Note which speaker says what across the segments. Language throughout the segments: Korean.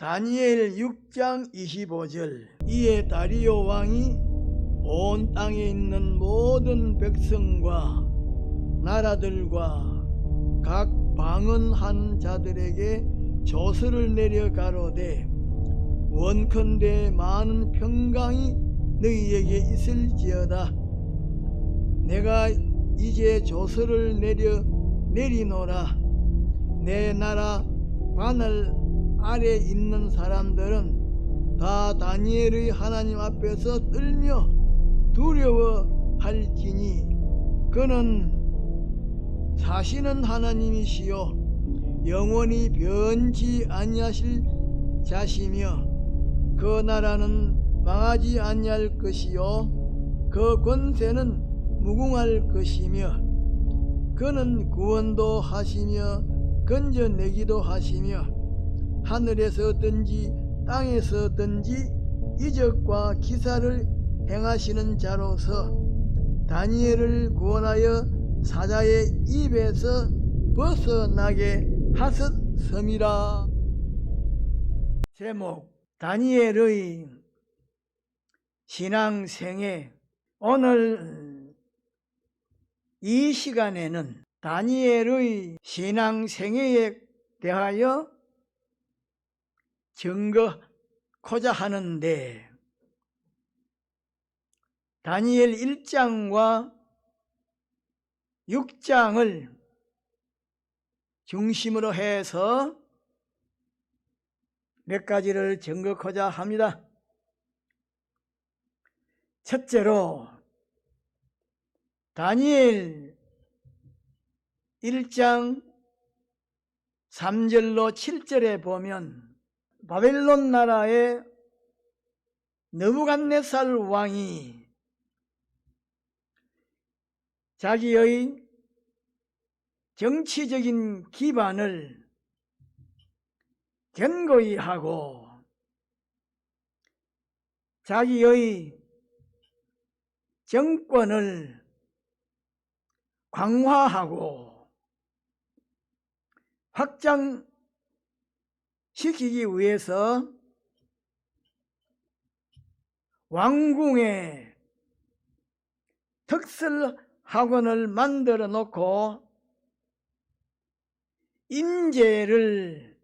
Speaker 1: 다니엘 6장 25절. 이에 다리오 왕이 온 땅에 있는 모든 백성과 나라들과 각 방언한 자들에게 조서를 내려 가로되 원컨대 많은 평강이 너희에게 있을지어다. 내가 이제 조서를 내려 내리노라. 내 나라 관을 아래 있는 사람들은 다 다니엘의 하나님 앞에서 떨며 두려워할지니 그는 사시는 하나님이시요 영원히 변치 아니하실 자시며 그 나라는 망하지 아니할 것이요 그 권세는 무궁할 것이며 그는 구원도 하시며 건져내기도 하시며 하늘에서든지 땅에서든지 이적과 기사를 행하시는 자로서 다니엘을 구원하여 사자의 입에서 벗어나게 하셨음이라. 제목 다니엘의 신앙생애. 오늘 이 시간에는 다니엘의 신앙생애에 대하여 증거코자 하는데 다니엘 1장과 6장을 중심으로 해서 몇 가지를 증거코자 합니다. 첫째로 다니엘 1장 3절로 7절에 보면 바벨론 나라의 느부갓네살 왕이 자기의 정치적인 기반을 견고히 하고 자기의 정권을 강화하고 확장 시키기 위해서 왕궁에 특설 학원을 만들어 놓고 인재를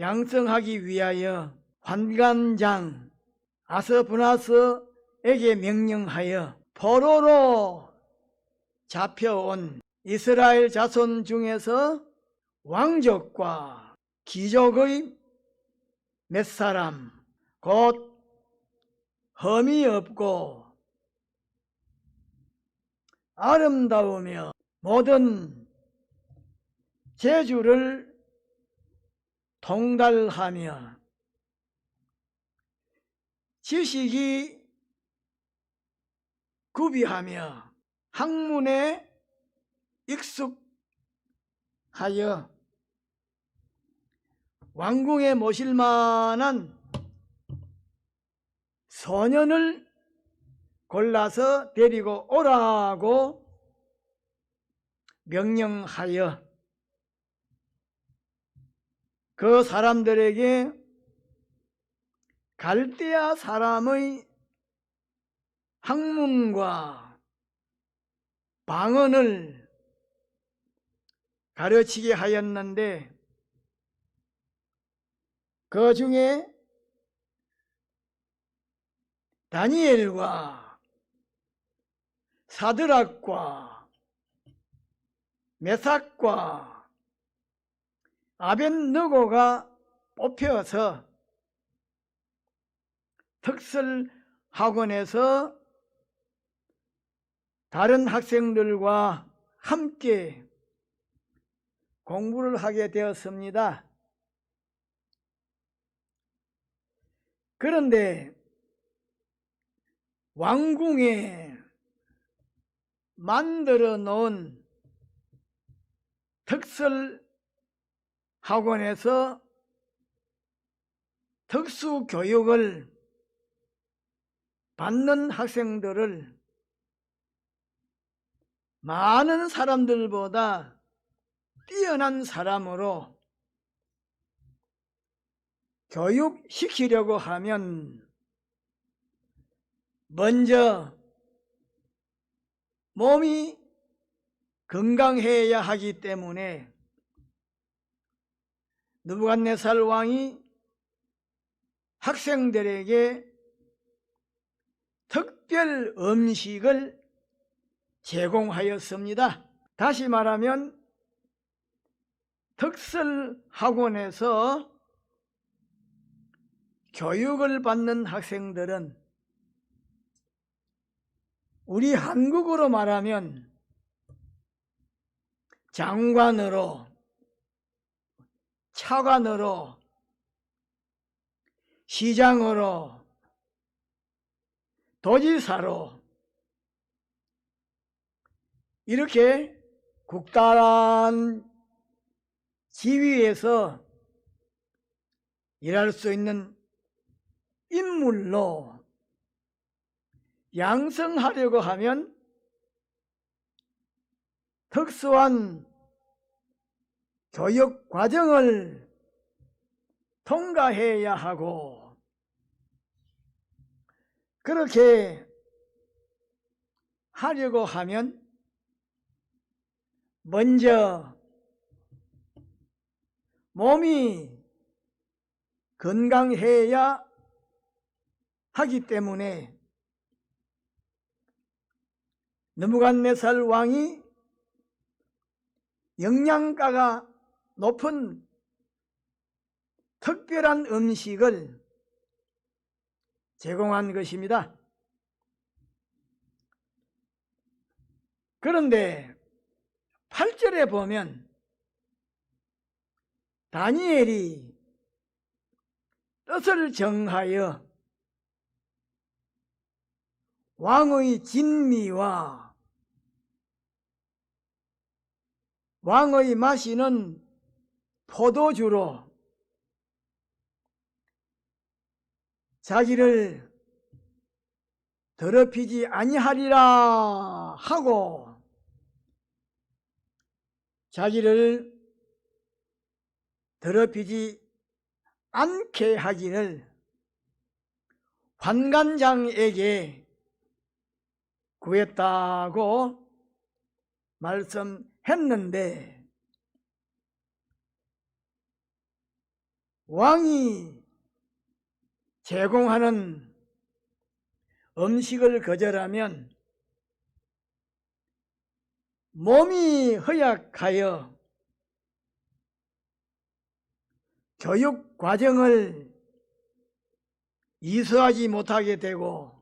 Speaker 1: 양성하기 위하여 환관장 아서브나스에게 명령하여 포로로 잡혀온 이스라엘 자손 중에서 왕족과 귀족의 몇 사람 곧 험이 없고 아름다우며 모든 재주를 통달하며 지식이 구비하며 학문에 익숙하여 왕궁에 모실 만한 소년을 골라서 데리고 오라고 명령하여 그 사람들에게 갈대아 사람의 학문과 방언을 가르치게 하였는데 그 중에 다니엘과 사드락과 메삭과 아벤느고가 뽑혀서 특설 학원에서 다른 학생들과 함께 공부를 하게 되었습니다. 그런데 왕궁에 만들어 놓은 특설 학원에서 특수 교육을 받는 학생들을 많은 사람들보다 뛰어난 사람으로 교육시키려고 하면 먼저 몸이 건강해야 하기 때문에 느부갓네살 왕이 학생들에게 특별 음식을 제공하였습니다. 다시 말하면 특설 학원에서 교육을 받는 학생들은 우리 한국어로 말하면 장관으로 차관으로 시장으로 도지사로 이렇게 국다란 지위에서 일할 수 있는 인물로 양성하려고 하면 특수한 교육 과정을 통과해야 하고 그렇게 하려고 하면 먼저 몸이 건강해야 하기 때문에 느부갓네살 왕이 영양가가 높은 특별한 음식을 제공한 것입니다. 그런데 8절에 보면 다니엘이 뜻을 정하여 왕의 진미와 왕의 마시는 포도주로 자기를 더럽히지 아니하리라 하고 자기를 더럽히지 않게 하기를 환관장에게 구했다고 말씀했는데 왕이 제공하는 음식을 거절하면 몸이 허약하여 교육 과정을 이수하지 못하게 되고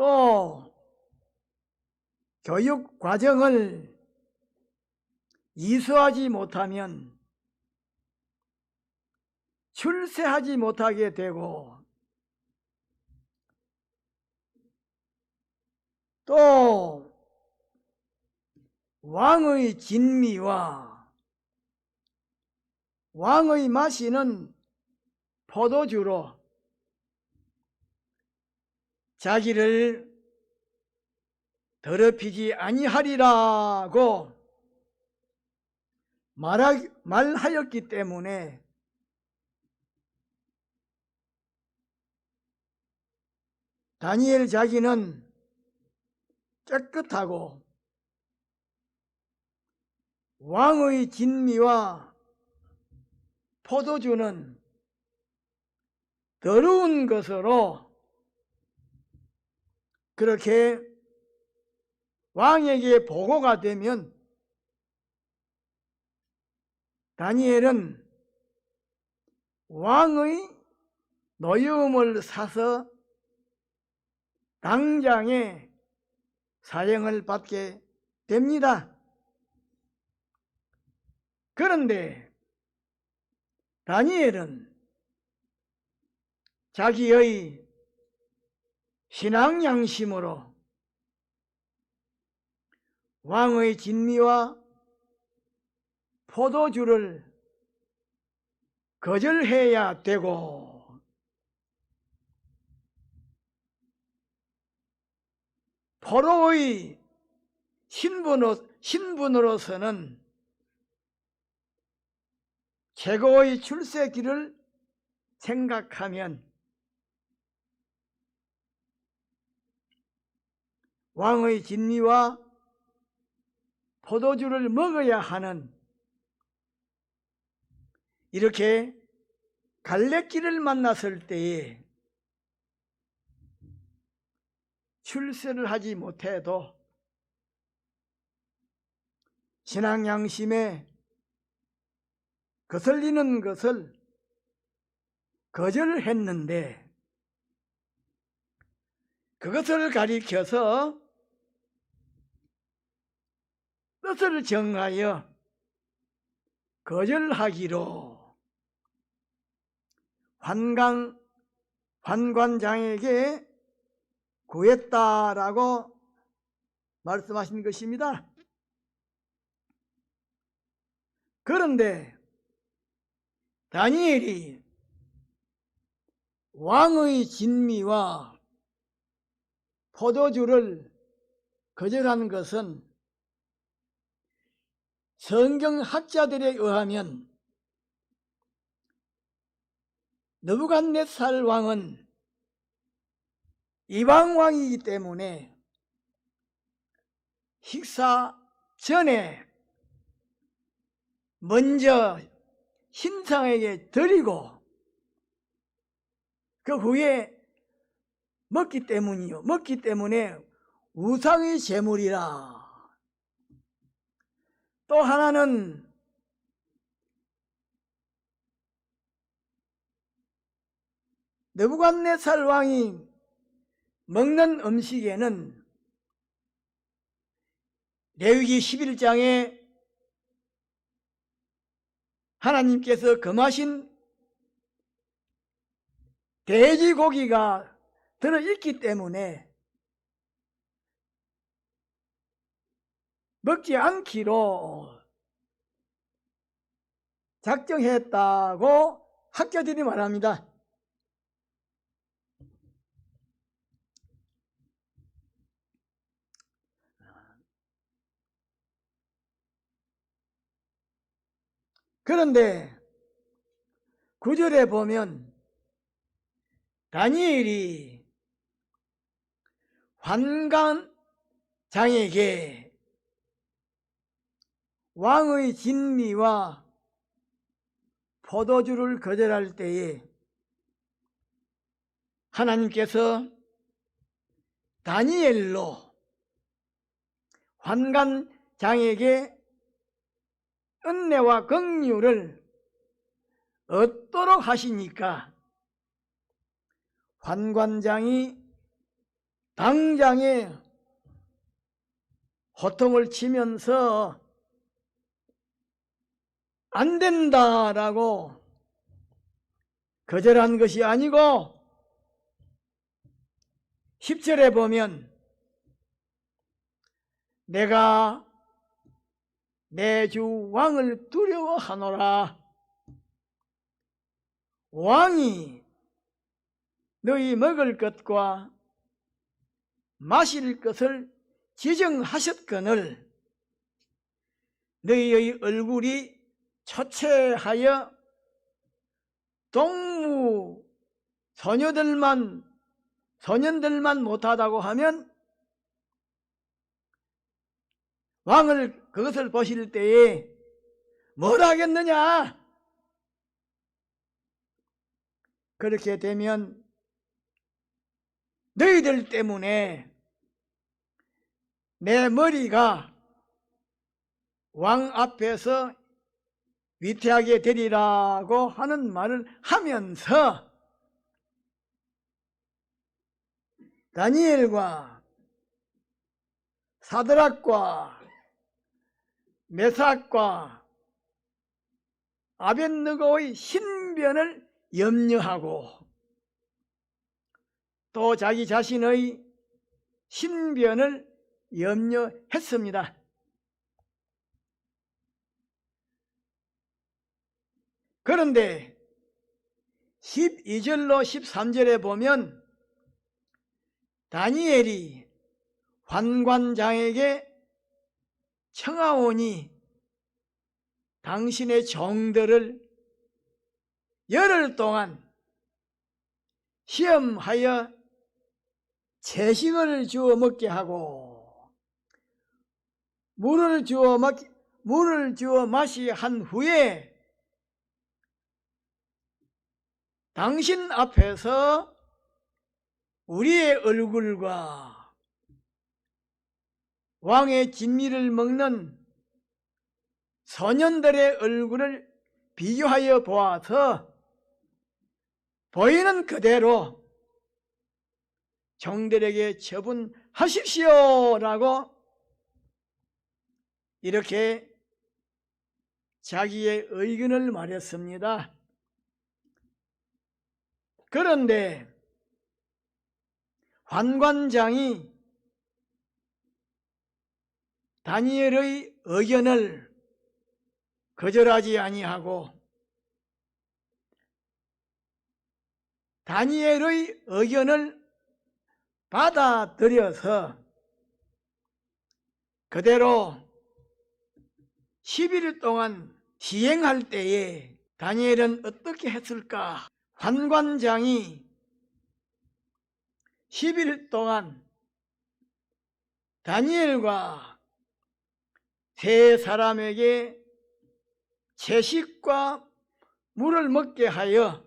Speaker 1: 또 교육 과정을 이수하지 못하면 출세하지 못하게 되고 또 왕의 진미와 왕의 마시는 포도주로 자기를 더럽히지 아니하리라고 말하, 말하였기 때문에 다니엘 자기는 깨끗하고 왕의 진미와 포도주는 더러운 것으로 그렇게 왕에게 보고가 되면 다니엘은 왕의 노여움을 사서 당장에 사형을 받게 됩니다. 그런데 다니엘은 자기의 신앙 양심으로 왕의 진미와 포도주를 거절해야 되고 포로의 신분으로, 신분으로서는 최고의 출세길을 생각하면 왕의 진미와 포도주를 먹어야 하는 이렇게 갈래길을 만났을 때에 출세를 하지 못해도 신앙 양심에 거슬리는 것을 거절했는데 그것을 가리켜서 뜻을 정하여 거절하기로 환강 환관장에게 구했다라고 말씀하신 것입니다. 그런데 다니엘이 왕의 진미와 포도주를 거절한 것은 성경 학자들에 의하면 느부갓네살 왕은 이방 왕이기 때문에 식사 전에 먼저 신상에게 드리고 그 후에 먹기 때문이요. 먹기 때문에 우상의 제물이라. 또 하나는 느부갓네살 왕이 먹는 음식에는 레위기 11장에 하나님께서 금하신 돼지고기가 들어있기 때문에 먹지 않기로 작정했다고 학교들이 말합니다. 그런데 구절에 보면 다니엘이 환관장에게 왕의 진미와 포도주를 거절할 때에 하나님께서 다니엘로 환관장에게 은혜와 긍휼을 얻도록 하시니까 환관장이 당장에 호통을 치면서 안 된다라고 거절한 것이 아니고 10절에 보면 내가 내 주 왕을 두려워하노라. 왕이 너희 먹을 것과 마실 것을 지정하셨거늘 너희의 얼굴이 초췌하여 동무 소녀들만 소년들만 못하다고 하면 왕을 그것을 보실 때에 뭘 하겠느냐? 그렇게 되면 너희들 때문에 내 머리가 왕 앞에서 위태하게 되리라고 하는 말을 하면서 다니엘과 사드락과 메삭과 아벤느고의 신변을 염려하고 또 자기 자신의 신변을 염려했습니다. 그런데 12절로 13절에 보면 다니엘이 환관장에게 청하오니 당신의 정들을 열흘 동안 시험하여 채식을 주어 먹게 하고 물을 주어 마, 물을 주어 마시 한 후에 당신 앞에서 우리의 얼굴과 왕의 진미를 먹는 소년들의 얼굴을 비교하여 보아서 보이는 그대로 종들에게 처분하십시오라고 이렇게 자기의 의견을 말했습니다. 그런데 환관장이 다니엘의 의견을 거절하지 아니하고 다니엘의 의견을 받아들여서 그대로 11일 동안 시행할 때에 다니엘은 어떻게 했을까? 환관장이 11일 동안 다니엘과 세 사람에게 채식과 물을 먹게 하여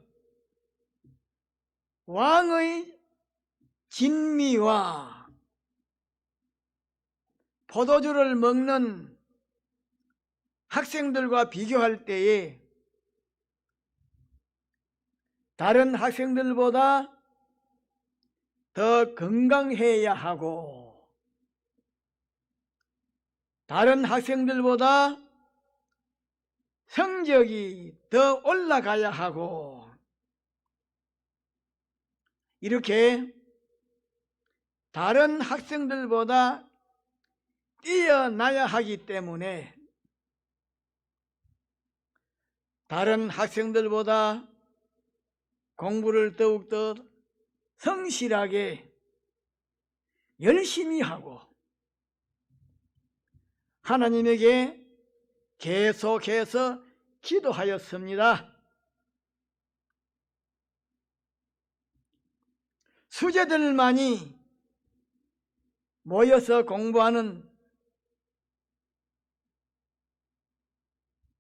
Speaker 1: 왕의 진미와 포도주를 먹는 학생들과 비교할 때에 다른 학생들보다 더 건강해야 하고 다른 학생들보다 성적이 더 올라가야 하고 이렇게 다른 학생들보다 뛰어나야 하기 때문에 다른 학생들보다 공부를 더욱더 성실하게 열심히 하고 하나님에게 계속해서 기도하였습니다. 수제들만이 모여서 공부하는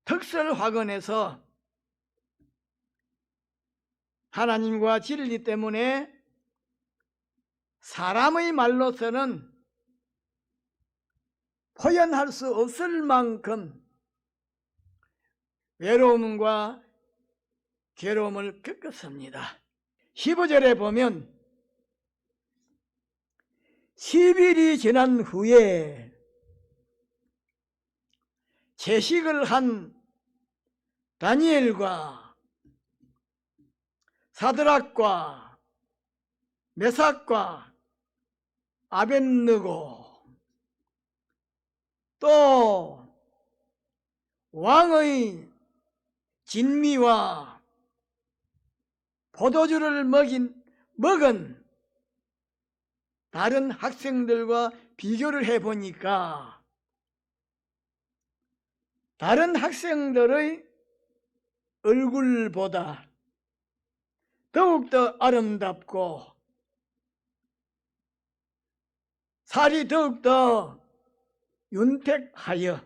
Speaker 1: 특설학원에서 하나님과 진리 때문에 사람의 말로서는 표현할 수 없을 만큼 외로움과 괴로움을 겪었습니다. 15절에 보면 10일이 지난 후에 채식을 한 다니엘과 사드락과 메삭과 아벤느고 또 왕의 진미와 포도주를 먹인 먹은 다른 학생들과 비교를 해 보니까 다른 학생들의 얼굴보다 더욱더 아름답고 살이 더욱더 윤택하여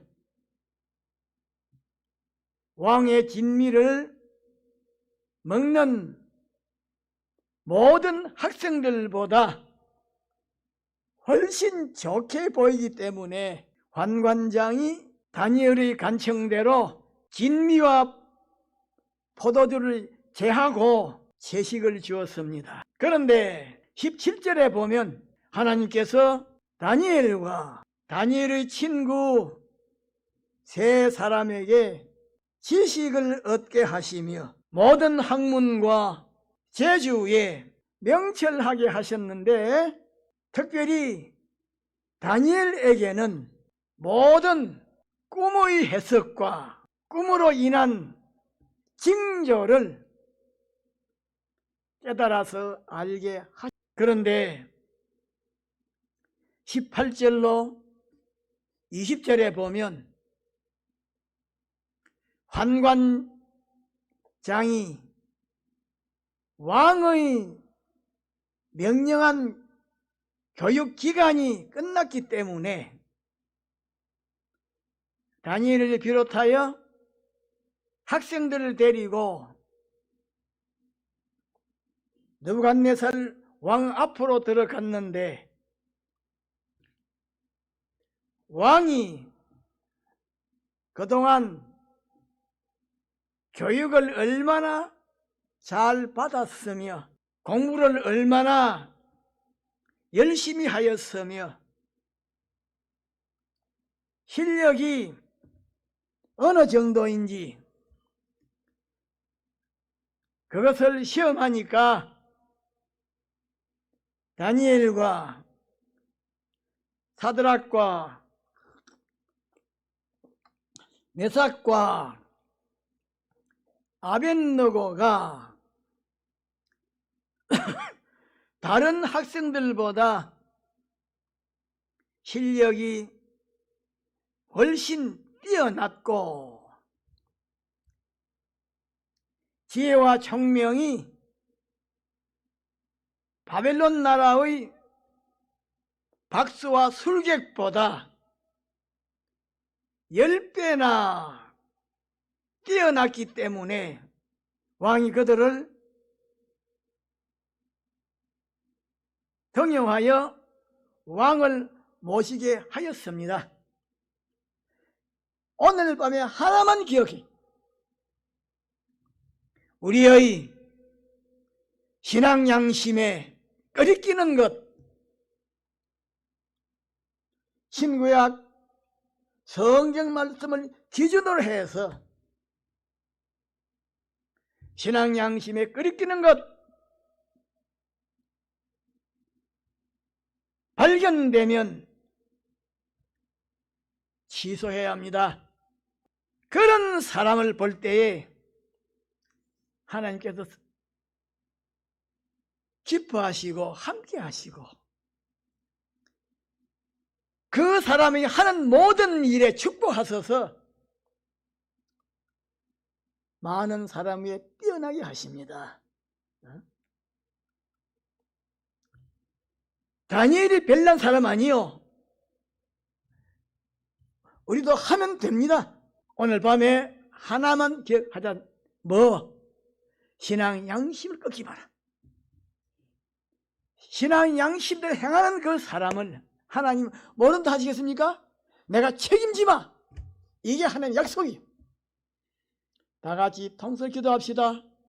Speaker 1: 왕의 진미를 먹는 모든 학생들보다 훨씬 좋게 보이기 때문에 관관장이 다니엘의 간청대로 진미와 포도주를 제하고 채식을 주었습니다. 그런데 17절에 보면 하나님께서 다니엘과 다니엘의 친구 세 사람에게 지식을 얻게 하시며 모든 학문과 제주에 명철하게 하셨는데 특별히 다니엘에게는 모든 꿈의 해석과 꿈으로 인한 징조를 깨달아서 알게 하 그런데 18절로 20절에 보면 환관장이 왕의 명령한 교육 기간이 끝났기 때문에 다니엘을 비롯하여 학생들을 데리고 느부갓네살 왕 앞으로 들어갔는데 왕이 그동안 교육을 얼마나 잘 받았으며 공부를 얼마나 열심히 하였으며 실력이 어느 정도인지 그것을 시험하니까 다니엘과 사드락과 메삭과 아벤너고가 다른 학생들보다 실력이 훨씬 뛰어났고 지혜와 총명이 바벨론 나라의 박수와 술객보다 열 배나 뛰어났기 때문에 왕이 그들을 등용하여 왕을 모시게 하였습니다. 오늘 밤에 하나만 기억해. 우리의 신앙 양심에 끓이끼는 것, 신구약 성경 말씀을 기준으로 해서 신앙 양심에 끓이끼는 것 발견되면 취소해야 합니다. 그런 사람을 볼 때에 하나님께서 기뻐하시고 함께 하시고 그 사람이 하는 모든 일에 축복하셔서 많은 사람 위에 뛰어나게 하십니다. 어? 다니엘이 별난 사람 아니요. 우리도 하면 됩니다. 오늘 밤에 하나만 기억하자. 뭐? 신앙 양심을 꺾지 마라. 신앙 양심대로 행하는 그 사람을 하나님 뭐든다 하시겠습니까? 내가 책임지 마. 이게 하나님 약속이에요. 다 같이 통성 기도합시다.